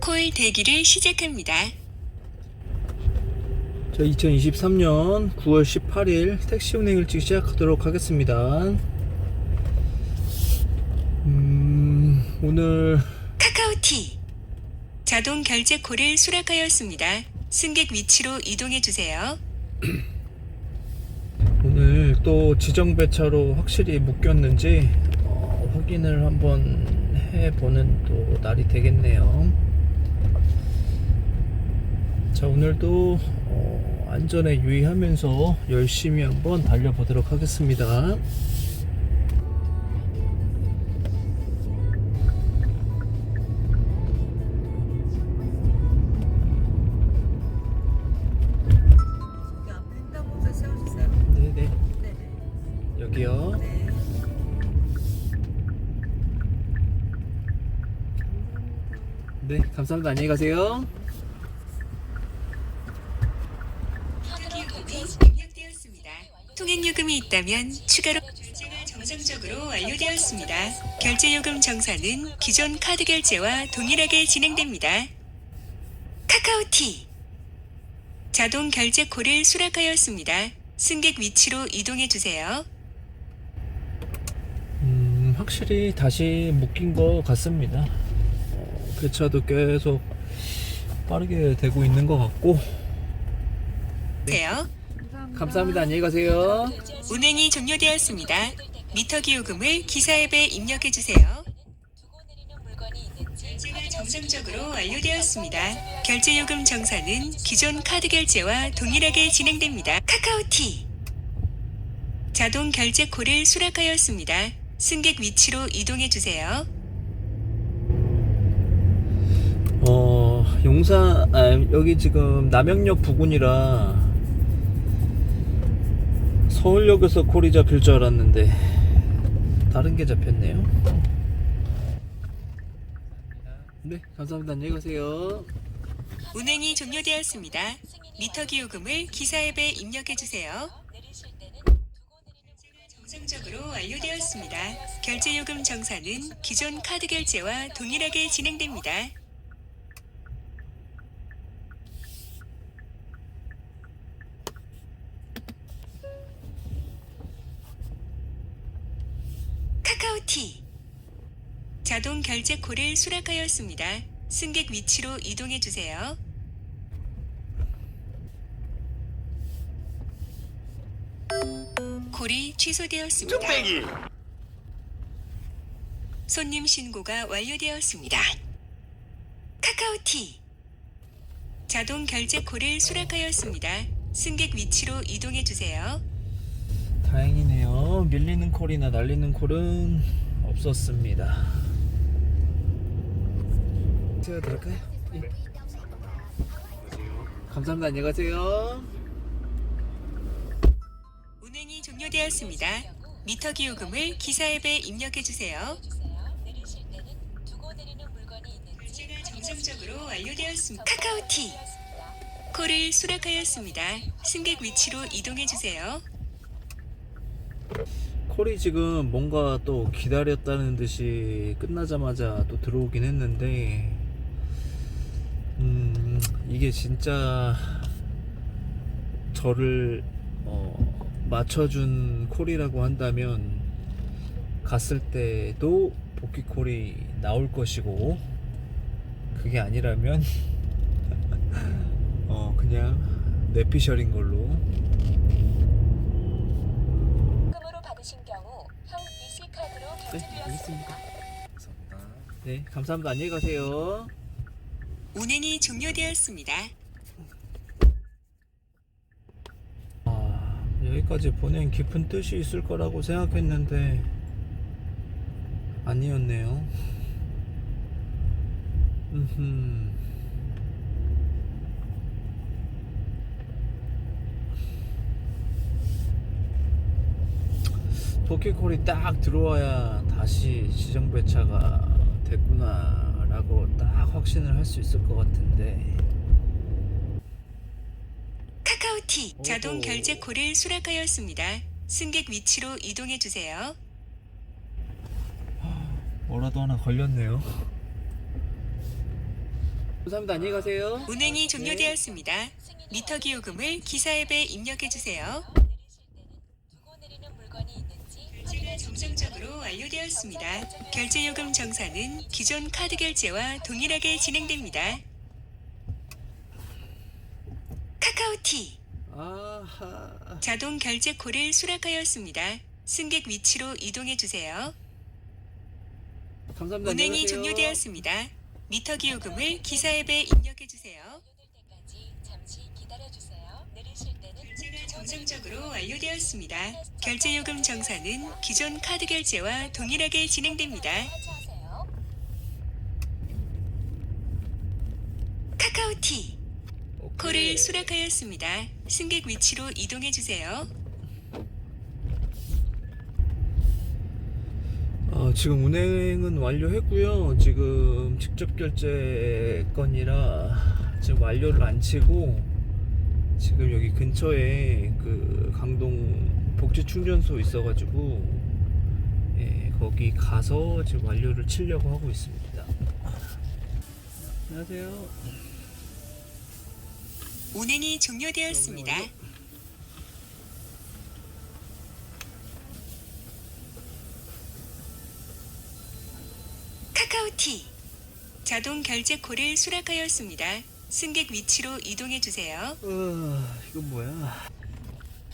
콜 대기를 시작합니다. 자, 2023년 9월 18일 택시 운행 일찍 시작하도록 하겠습니다. 오늘 카카오티 자동 결제 콜을 수락하였습니다. 승객 위치로 이동해 주세요. 오늘 또 지정 배차로 확실히 묶였는지 어, 확인을 한번 해보는 또 날이 되겠네요. 자, 오늘도 어, 안전에 유의하면서 열심히 한번 달려보도록 하겠습니다. 감사합니다. 안녕히 가세요. 입력되었습니다. 통행 요금이 있다면 추가로 결제가 정상적으로 완료되었습니다. 결제 요금 정산은 기존 카드 결제와 동일하게 진행됩니다. 카카오티 자동 결제 콜을 수락하였습니다. 승객 위치로 이동해 주세요. 음, 확실히 다시 묶인 것 같습니다. 어, 배차도 계속 빠르게 되고 있는 것 같고. 세요. 감사합니다. 안녕히 가세요. 운행이 종료되었습니다. 미터기 요금을 기사 앱에 입력해 주세요. 결제가 정상적으로 완료되었습니다. 결제 요금 정산은 기존 카드 결제와 동일하게 진행됩니다. 카카오티 자동 결제 콜을 수락하였습니다. 승객 위치로 이동해 주세요. 어, 용산, 아, 여기 지금 남영역 부근이라 서울역에서 콜이 잡힐 줄 알았는데 다른 게 잡혔네요. 네, 감사합니다. 안녕히 가세요. 운행이 종료되었습니다. 미터기 요금을 기사 앱에 입력해 주세요. 정상적으로 완료되었습니다. 결제 요금 정산은 기존 카드 결제와 동일하게 진행됩니다. 카카오티 자동 결제 콜을 수락하였습니다. 승객 위치로 이동해 주세요. 콜이 취소되었습니다. 손님 신고가 완료되었습니다. 카카오티 자동 결제 콜을 수락하였습니다. 승객 위치로 이동해 주세요. 다행이네 요. 밀리는 콜이나 날리는 콜은 없었습니다. 제가 들을까요? 예. 감사합니다. 안녕히 가세요. 운행이 종료되었습니다. 미터기 요금을 기사 앱에 입력해 주세요. 결제가 정상적으로 완료되었습니다. 카카오티 콜을 수락하였습니다. 승객 위치로 이동해 주세요. 콜이 지금 뭔가 또 기다렸다는 듯이 끝나자마자 또 들어오긴 했는데, 음, 이게 진짜 저를 어, 맞춰준 콜이라고 한다면 갔을 때도 복귀 콜이 나올 것이고, 그게 아니라면 어, 그냥 내피셜인 걸로 받으신 경우 형 EC 카드로 네, 결제되었습니다. 알겠습니다. 네, 감사합니다. 안녕히 가세요. 운행이 종료되었습니다. 아, 여기까지 보낸 깊은 뜻이 있을 거라고 생각했는데 아니었네요. 음 포켓콜이 딱 들어와야 다시 지정 배차가 됐구나라고 딱 확신을 할 수 있을 것 같은데 카카오티 자동 오호. 결제 콜을 수락하였습니다. 승객 위치로 이동해 주세요. 뭐라도 하나 걸렸네요. 감사합니다. 안녕히 가세요. 운행이 종료되었습니다. 미터 기 요금을 기사 앱에 입력해 주세요. 물건이 있는지 결제가 정상적으로 완료되었습니다. 결제 요금 정산은 기존 카드 결제와 동일하게 진행됩니다. 카카오티 아하. 자동 결제 콜을 수락하였습니다. 승객 위치로 이동해 주세요. 감사합니다. 운행이 안녕히 가세요. 종료되었습니다. 미터 기요금을 기사 앱에 입력해 주세요. 완료될 때까지 잠시 기다려 주세요. 내리실 때는 결제가 정상적으로 완료되었습니다. 결제 요금 정산은 기존 카드 결제와 동일하게 진행됩니다. 하차하세요. 카카오티. 콜을 수락하였습니다. 승객 위치로 이동해 주세요. 어, 지금 운행은 완료했고요. 지금 직접 결제 건이라 지금 완료를 안 치고 지금 여기 근처에 그 강동 복지 충전소 있어가지고 예, 거기 가서 지금 완료를 치려고 하고 있습니다. 안녕하세요. 운행이 종료되었습니다. 카카오티 자동 결제 콜을 수락하였습니다. 승객 위치로 이동해 주세요. 어, 이건 뭐야?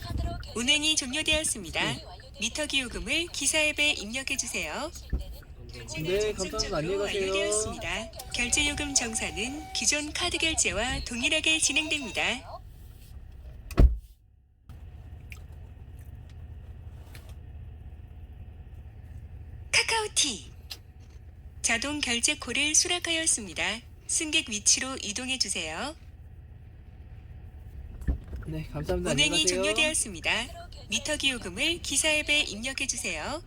카드로 결제 운행이 종료되었습니다. 미터 기 요금을 기사 앱에 입력해 주세요. 네, 감사합니다. 안녕히 가세요. 완료되었습니다. 결제 요금 정산은 기존 카드 결제와 동일하게 진행됩니다. 카카오티 자동 결제 콜을 수락하였습니다. 승객 위치로 이동해 주세요. 네, 감사합니다. 운행이 안녕히 가세요. 종료되었습니다. 미터 기 요금을 기사 앱에 입력해 주세요.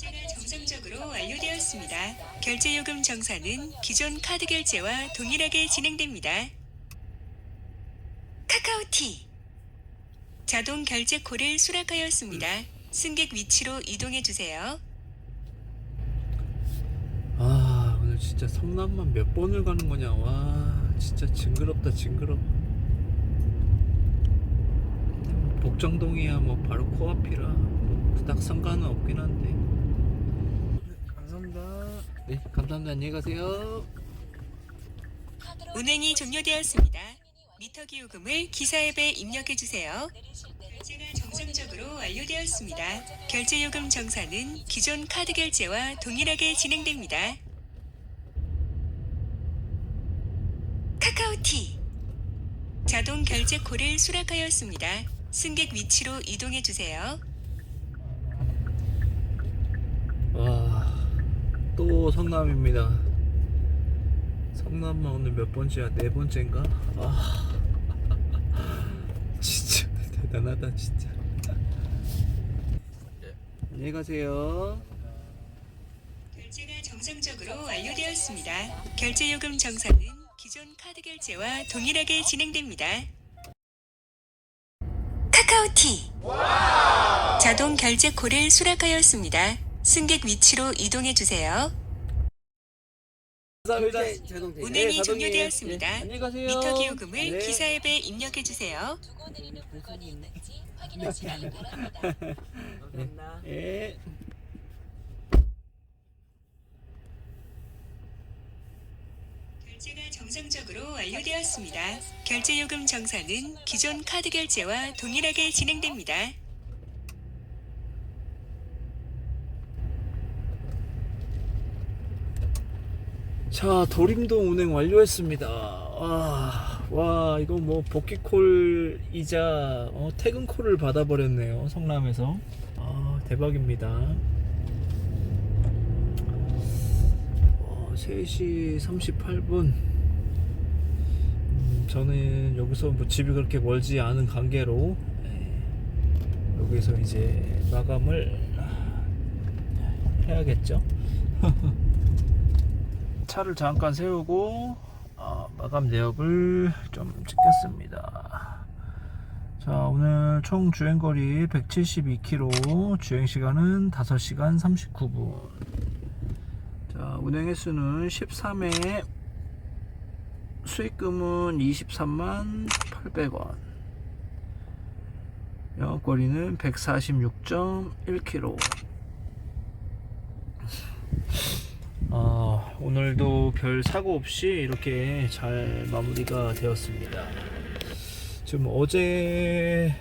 결제가 정상적으로. 완료되었습니다. 결제 요금 정산은 기존 카드 결제와 동일하게 진행됩니다. 카카오티 자동 결제 콜을 수락하였습니다. 승객 위치로 이동해 주세요. 아 오늘 진짜 성남만 몇 번을 가는 거냐 와 진짜 징그럽다 징그러 복정동이야 뭐 바로 코앞이라 뭐딱 상관은 없긴 한데 네, 감사합니다 네 감사합니다 안녕히 가세요 운행이 종료되었습니다. 미터 기 요금을 기사 앱에 입력해 주세요. 결제가 정상적으로 완료되었습니다. 결제 요금 정산은 기존 카드 결제와 동일하게 진행됩니다. 카카오티 자동 결제 콜을 수락하였습니다. 승객 위치로 이동해 주세요. 와 또 성남입니다 성남만 오늘 몇 번째야 네 번째인가 아 진짜 대단하다 진짜 안녕히 가세요 결제가 정상적으로 완료되었습니다. 결제 요금 정산은 기존 카드 결제와 동일하게 진행됩니다. 카카오티 자동 결제 콜을 수락하였습니다. 승객 위치로 이동해 주세요. 감사합니다 운행이 네, 자동이에요. 종료되었습니다. 예, 안녕히 가세요 미터 기요금을 네. 기사 앱에 입력해 주세요. 두고 내리는 물건이 있는지 확인하시기 바랍니다. 예. 결제가 정상적으로 완료되었습니다. 결제 요금 정산은 기존 카드 결제와 동일하게 진행됩니다. 자 도림동 운행 완료했습니다 와, 와 이거 뭐 복귀콜이자 어, 퇴근콜을 받아버렸네요 성남에서 아 대박입니다 어, 3시 38분 음, 저는 여기서 뭐 집이 그렇게 멀지 않은 관계로 여기서 이제 마감을 해야겠죠. 차를 잠깐 세우고 어, 마감 내역을 좀 찍겠습니다. 자 오늘 총 주행거리 172km 주행시간은 5시간 39분 자 운행 횟수는 13회 수익금은 23만 800원 영업거리는 146.1km 아, 오늘도 별 사고 없이 이렇게 잘 마무리가 되었습니다. 지금 어제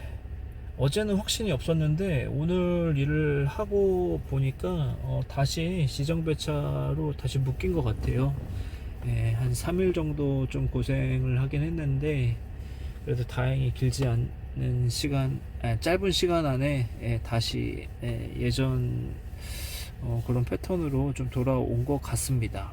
어제는 확신이 없었는데 오늘 일을 하고 보니까 어, 다시 시정 배차로 다시 묶인 것 같아요. 예, 한 3일 정도 좀 고생을 하긴 했는데 그래도 다행히 길지 않은 시간, 아, 짧은 시간 안에 예, 다시 예, 예전 어, 그런 패턴으로 좀 돌아온 것 같습니다.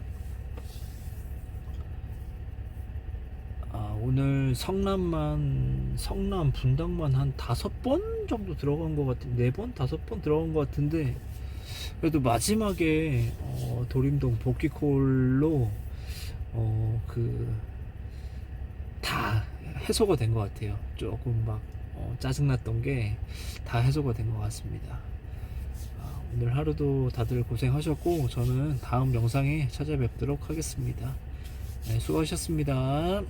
아, 오늘 성남만 성남 분당만 한 다섯 번 정도 들어간 것 같은 네번 다섯 번 들어간 것 같은데 그래도 마지막에 어, 도림동 복귀콜로 어, 그 다 해소가 된 것 같아요. 조금 막 어, 짜증났던 게 다 해소가 된 것 같습니다. 아, 오늘 하루도 다들 고생하셨고 저는 다음 영상에 찾아뵙도록 하겠습니다. 네, 수고하셨습니다.